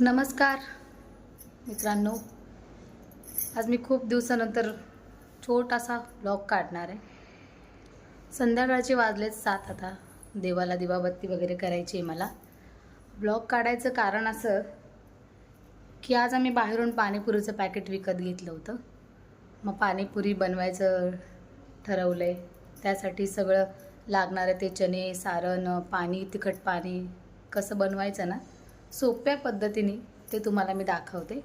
नमस्कार. मित्रांनो आज मी खूप दिवसानंतर छोटासा ब्लॉग काढणार आहे. संध्याकाळचे वाजलेत सात आता. देवाला दिवाबत्ती वगैरे करायची आहे मला. ब्लॉग काढायचं कारण असं की आज आम्ही बाहेरून पाणीपुरीचं पॅकेट विकत घेतलं होतं. मग पाणीपुरी बनवायचं ठरवलं आहे त्यासाठी सगळं लागणारं ते चणे सारण पाणी तिखट पाणी कसं बनवायचं ना? सोप्या पद्धतीने ते तुम्हाला मी दाखवते.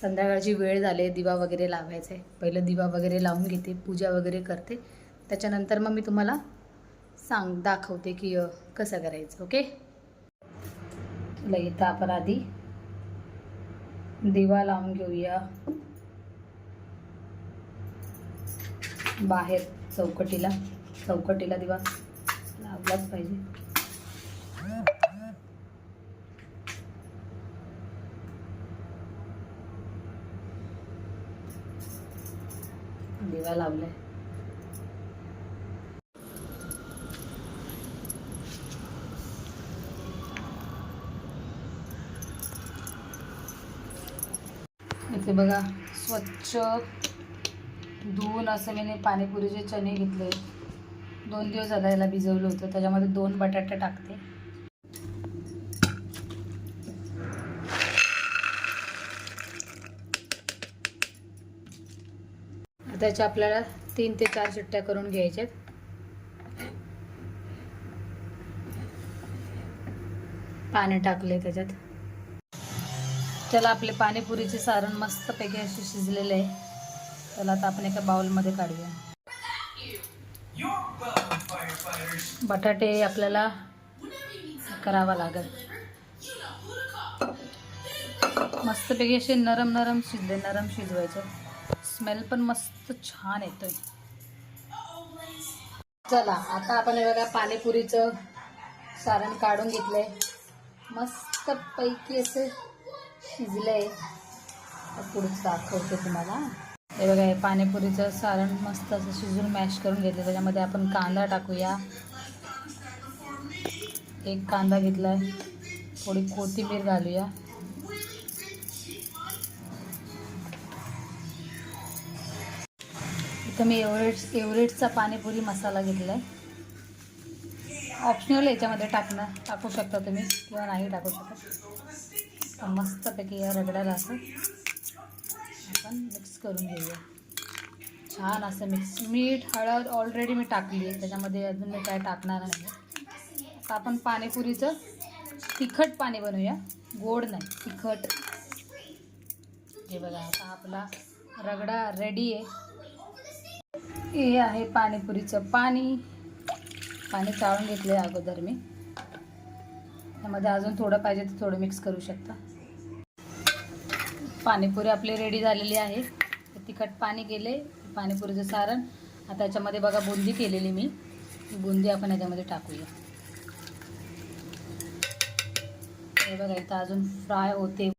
संध्याकाळची वेळ झाली दिवा वगैरे लावायचा आहे. पहिलं दिवा वगैरे लावून घेते पूजा वगैरे करते. त्याच्यानंतर मग मी तुम्हाला सांग दाखवते की कसं करायचं ओके? चला इथं आपण आधी दिवा लावून घेऊया. बाहेर चौकटीला चौकटीला दिवा लावलाच पाहिजे. दिवा लावलाय. इथे बघा स्वच्छ धुवून असं मी पाणीपुरीचे चणे घेतले. दोन दिवस आता याला भिजवलं होतं त्याच्यामध्ये दोन बटाटे टाकते. त्याच्या आपल्याला तीन ते चार शिट्ट्या करून घ्यायच्यात. पाणी टाकले त्याच्यात. त्याला आपले पाणीपुरीचे सारण मस्तपैकी असे शिजलेले आहे. त्याला आता आपण एका बाउलमध्ये काढूया. बटाटे आपल्याला करावा लागेल. मस्तपैकी असे नरम नरम शिजले नरम शिजवायचे. स्मेल पण मस्त छान येतोय. चला आता आपण हे बघा पाणीपुरीचं सारण काढून घेतलंय. मस्त पैकी असं शिजलंय. पुढचं दाखवते तुम्हाला. हे बघा हे पाणीपुरीचं सारण मस्त असं शिजून मॅश करून घेतलं त्याच्यामध्ये आपण कांदा टाकूया. एक कांदा घेतलाय. थोडी कोथिंबीर घालूया. इथं मी एव्हरेस्ट एव्हरेस्टचा पाणीपुरी मसाला घेतला आहे ऑप्शनल याच्यामध्ये टाकणं. टाकू शकता तुम्ही. किंवा नाही टाकू शकता. तर मस्तपैकी या रगड्याला असं आपण मिक्स करून घेऊया. छान असं मिक्स मीठ हळद ऑलरेडी मी टाकली आहे. त्याच्यामध्ये अजून मी काय टाकणार नाही. आता आपण पाणीपुरीचं तिखट पाणी बनवूया. गोड नाही तिखट. हे बघा आता आपला रगडा रेडी आहे. हे आहे पाणीपुरीचं पाणी. पाणी चाळून घेतलं आहे अगोदर मी. त्यामध्ये अजून थोडं पाहिजे तर थोडं मिक्स करू शकता. पाणीपुरी आपली रेडी झालेली आहे. तिखट पाणी गेले. पाणीपुरीचं सारण. आता याच्यामध्ये बघा बुंदी केलेली मी. बुंदी आपण याच्यामध्ये टाकूया. हे बघा इथं अजून फ्राय होते.